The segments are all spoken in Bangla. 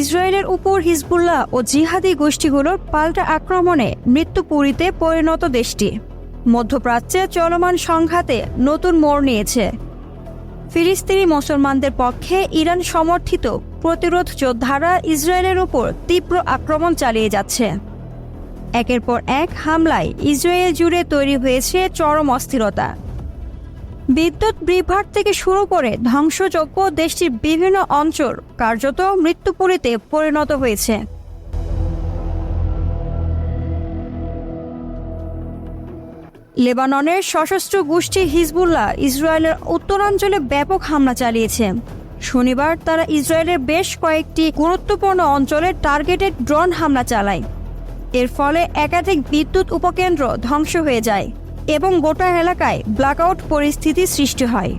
ইসরায়েলের উপর হিজবুল্লাহ ও জিহাদি গোষ্ঠীগুলোর পাল্টা আক্রমণে মৃত্যুপুরীতে পরিণত দেশটি। মধ্যপ্রাচ্যে চলমান সংঘাতে নতুন মোড় নিয়েছে। ফিলিস্তিনি মুসলমানদের পক্ষে ইরান সমর্থিত প্রতিরোধ যোদ্ধারা ইসরায়েলের উপর তীব্র আক্রমণ চালিয়ে যাচ্ছে। একের পর এক হামলায় ইসরায়েল জুড়ে তৈরি হয়েছে চরম অস্থিরতা। বিদ্যুৎ বিভ্রাট থেকে শুরু করে ধ্বংসযোগ্য দেশটির বিভিন্ন অঞ্চল কার্যত মৃত্যুপুরীতে পরিণত হয়েছে। লেবাননের সশস্ত্র গোষ্ঠী হিজবুল্লাহ ইসরায়েলের উত্তরাঞ্চলে ব্যাপক হামলা চালিয়েছে। শনিবার তারা ইসরায়েলের বেশ কয়েকটি গুরুত্বপূর্ণ অঞ্চলে টার্গেটেড ড্রোন হামলা চালায়। এর ফলে একাধিক বিদ্যুৎ উপকেন্দ্র ধ্বংস হয়ে যায়। এবং গোটা এলাকায় ব্ল্যাকআউট পরিস্থিতি সৃষ্টি হয়।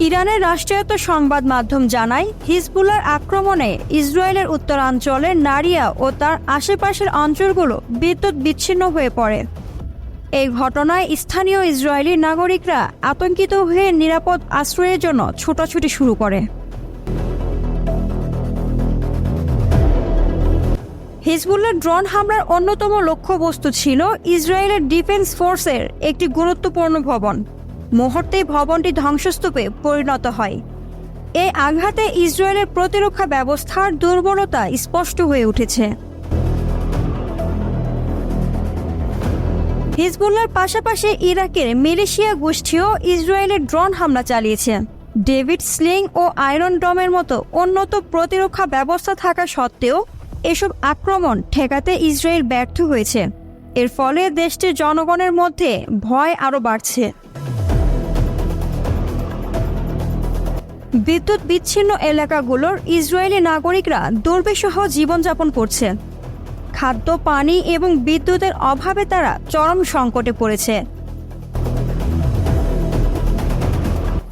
ইরানের রাষ্ট্রায়ত্ত সংবাদ মাধ্যম জানায় হিজবুল্লার আক্রমণে ইসরায়েলের উত্তরাঞ্চলের নারিয়া ও তার আশেপাশের অঞ্চলগুলো বিদ্যুৎ বিচ্ছিন্ন হয়ে পড়ে। এই ঘটনায় স্থানীয় ইসরায়েলি নাগরিকরা আতঙ্কিত হয়ে নিরাপদ আশ্রয়ের জন্য ছোটাছুটি শুরু করে। হিজবুল্লার ড্রোন হামলার অন্যতম লক্ষ্যবস্তু ছিল ইসরায়েলের ডিফেন্স ফোর্সের একটি গুরুত্বপূর্ণ ভবন। মুহূর্তেই ভবনটি ধ্বংসস্তূপে পরিণত হয়। এই আঘাতে ইসরায়েলের প্রতিরক্ষা ব্যবস্থার দুর্বলতা স্পষ্ট হয়ে উঠেছে। হিজবুল্লার পাশাপাশি ইরাকের মিলিশিয়া গোষ্ঠীও ইসরায়েলের ড্রোন হামলা চালিয়েছে। ডেভিড স্লিং ও আয়রন ডমের মতো উন্নত প্রতিরক্ষা ব্যবস্থা থাকা সত্ত্বেও এসব আক্রমণ ঠেকাতে ইসরায়েল ব্যর্থ হয়েছে। এর ফলে দেশটির জনগণের মধ্যে ভয় আরও বাড়ছে। বিদ্যুৎ বিচ্ছিন্ন এলাকাগুলোর ইসরায়েলি নাগরিকরা দুর্বিষহ জীবনযাপন করছে। খাদ্য, পানি এবং বিদ্যুতের অভাবে তারা চরম সংকটে পড়েছে।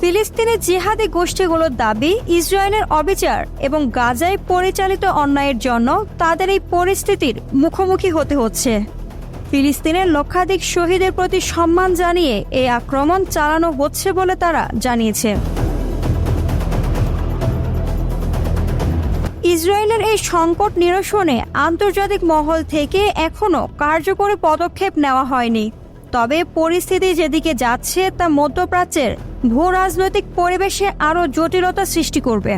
ফিলিস্তিনের জিহাদি গোষ্ঠীগুলোর দাবি, ইসরায়েলের অবিচার এবং গাজায় পরিচালিত অন্যায়ের জন্য তাদের এই পরিস্থিতির মুখোমুখি হতে হচ্ছে। ফিলিস্তিনের লক্ষাধিক শহীদের প্রতি সম্মান জানিয়ে এই আক্রমণ চালানো হচ্ছে বলে তারা জানিয়েছে। ইসরায়েলের এই সংকট নিরসনে আন্তর্জাতিক মহল থেকে এখনও কার্যকরী পদক্ষেপ নেওয়া হয়নি। তবে পরিস্থিতি যেদিকে যাচ্ছে, তা মধ্যপ্রাচ্যের ভূ রাজনৈতিক পরিবেশে আরও জটিলতা সৃষ্টি করবে।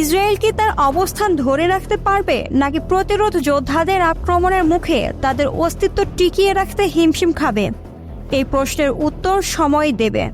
ইসরায়েল কি তার অবস্থান ধরে রাখতে পারবে, নাকি প্রতিরোধ যোদ্ধাদের আক্রমণের মুখে তাদের অস্তিত্ব টিকিয়ে রাখতে হিমশিম খাবে? এই প্রশ্নের উত্তর সময় দেবে।